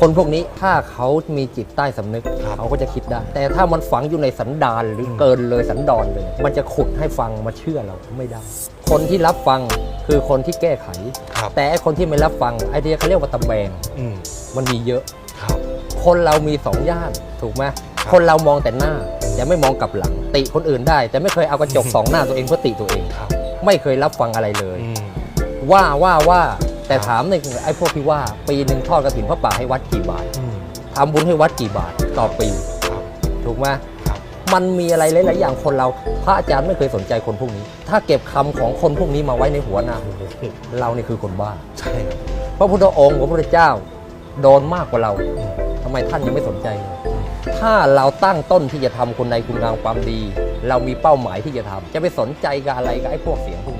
คนพวกนี้ถ้าเขามีจิตใต้สำนึกครับ เขาก็จะคิดได้ แต่ถ้ามันฝังอยู่ในสันดานหรือเกินเลยสันดอนเลย มันจะขุดให้ฟังมาเชื่อเราไม่ได้ คนที่รับฟังคือคนที่แก้ไข ครับแต่ไอ้คนที่ไม่รับฟังไอเดียเขาเรียกว่าตะแบงอืมมันมีเยอะ ครับ คนเรามีสองย่านถูกไหมครับคนเรามองแต่หน้าแต่ไม่มองกลับหลัง ติคนอื่นได้ แต่ไม่เคยเอากระจกสองหน้าตัวเองเพื่อติตัวเอง ครับไม่เคยรับฟังอะไรเลย อืมว่าว่าว่า แต่ครับถามในไอ้พวกที่ว่าปีหนึ่งทอดกระถินพระป่าให้วัดกี่บาทอืมทำบุญให้วัดกี่บาทต่อปีครับถูกไหมครับมันมีอะไรหลาย ๆ อย่างคนเรา พระอาจารย์ไม่เคยสนใจคนพวกนี้ ถ้าเก็บคำของคนพวกนี้มาไว้ในหัวนะเรานี่คือคนบ้าใช่ครับพระพุทธองค์พระพุทธเจ้าโดนมากกว่าเราอืมทำไมท่านยังไม่สนใจเลยถ้าเราตั้งต้นที่จะทำคนในคุณงามความดี เรามีเป้าหมายที่จะทำจะไปสนใจกับอะไรกับไอ้พวกเสียงพวกนี้